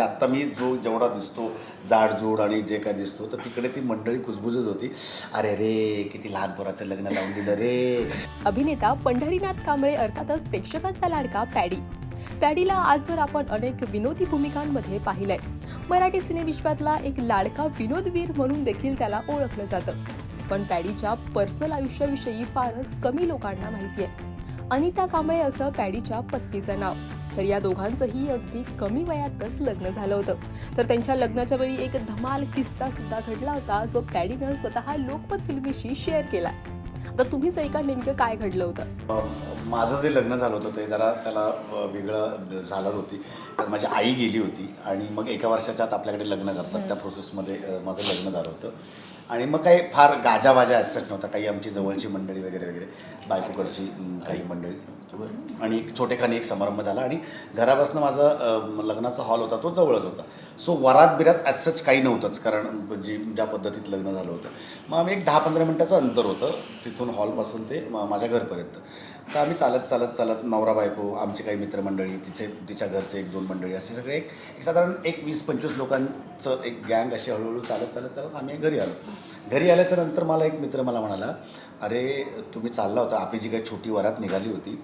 आत्ता मी जो जेवढा दिसतो जाडजूड आणि जे काय दिसतो तर तिकडे ती मंडळी कुजबुजत होती. अरे रे किती लहान पोराचं लग्न लावून दिलं रे. अभिनेता पंढरीनाथ कांबळे अर्थातच प्रेक्षकांचा लाडका पॅडी. पॅडीला आजवर आपण अनेक विनोदी भूमिकांमध्ये पाहिलंय. मराठी सिनेविश्वातला एक लाडका विनोदवीर म्हणून देखील त्याला ओळखलं जातं. पण पॅडीच्या पर्सनल आयुष्याविषयी फारच कमी लोकांना माहिती आहे अनिता कांबळे असं पॅडीच्या पत्नीचं नाव. तर या दोघांचंही अगदी कमी वयातच लग्न झालं होतं. तर त्यांच्या लग्नाच्या वेळी एक धमाल किस्सा सुद्धा घडला होता जो पॅडीनं स्वतः लोकमत फिल्मीशी शेअर केला आता तुम्हीच ऐका नेमकं काय घडलं होतं. माझं जे लग्न झालं होतं ते जरा त्याला वेगळं झालं होती. तर माझी आई गेली होती आणि मग एका वर्षाच्या आत आपल्याकडे लग्न करतात. त्या प्रोसेसमध्ये माझं लग्न झालं होतं. आणि मग काही फार गाजावाजा ॲक्सेस नव्हता. काही आमची जवळची मंडळी वगैरे वगैरे बायकोकडची काही मंडळी. आणि एक छोटेखानी एक समारंभ झाला आणि घरापासून माझा लग्नाचा हॉल होता तो जवळच होता. सो वरात बिरात ॲज काही नव्हतंच. कारण जी ज्या पद्धतीत लग्न झालं होतं. मग आम्ही एक दहा पंधरा मिनटाचं अंतर होतं. तिथून हॉलपासून ते माझ्या घरपर्यंत. तर आम्ही चालत चालत चालत नवरा बायको आमचे काही मित्रमंडळी तिचे तिच्या घरचे एक दोन मंडळी असे सगळे एक साधारण एक वीस पंचवीस लोकांचं एक गँग अशी हळूहळू चालत चालत चालत आम्ही घरी आलो. घरी आल्याच्यानंतर मला एक मित्र मला म्हणाला अरे तुम्ही चालला होता. आपली जी काही छोटी वरात निघाली होती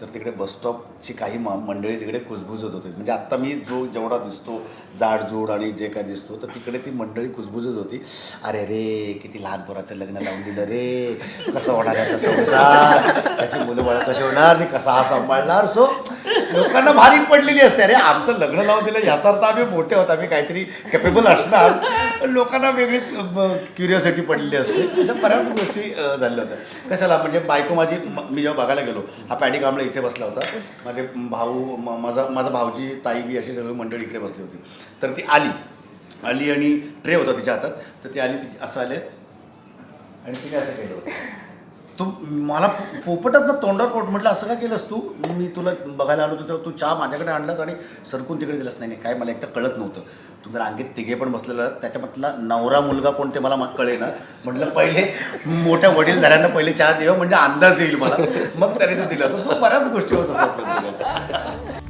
तर तिकडे बसस्टॉपची काही म मंडळी तिकडे कुजबुजत होती. म्हणजे आत्ता मी जो जेवढा दिसतो जाडजूड आणि जे काय दिसतो तर तिकडे ती मंडळी कुजबुजत होती. अरे रे किती लहान पोराचं लग्न लावून दिलं रे. कसं होणार याचा संसार? त्याची मुलं बाळं कशी होणार? आणि कसा हा सांभाळणार? सो लोकांना भारी पडलेली असते. अरे आमचं लग्न लावून दिलं याचा अर्थ आम्ही मोठे होत आम्ही काहीतरी कॅपेबल असणार. पण लोकांना वेगळीच क्युरिओसिटी पडलेली असते. अशा बऱ्याच गोष्टी झालेल्या झाल्या होत्या. कशाला? म्हणजे बायको माझी मी जेव्हा बघायला गेलो हा पॅडी कांबळे इथे बसला होता. माझे भाऊ माझा माझा भाऊजी ताई बी अशी सगळी मंडळी इकडे बसली होती. तर ती आली. आली आणि ट्रे होता तिच्या हातात. तर ती आली तिची असं आले. आणि तिने असं केलं होतं. तू मला पोपटात ना तोंडावर पोट म्हटलं असं का केलंस तू? मी तुला बघायला आलो होतो तेव्हा तू चहा माझ्याकडे आणलास आणि सरकून तिकडे दिलास. नाही नाही काय मला एक तर कळत नव्हतं. तुम्ही रांगेत तिघे पण बसलेला त्याच्यामधला नवरा मुलगा कोण ते मला मग कळे ना म्हटलं पहिले मोठ्या वडीलधाऱ्यांना पहिले चहा देव म्हणजे अंदाज येईल मला. मग त्याने ते दिलं. बऱ्याच गोष्टी होत असतात.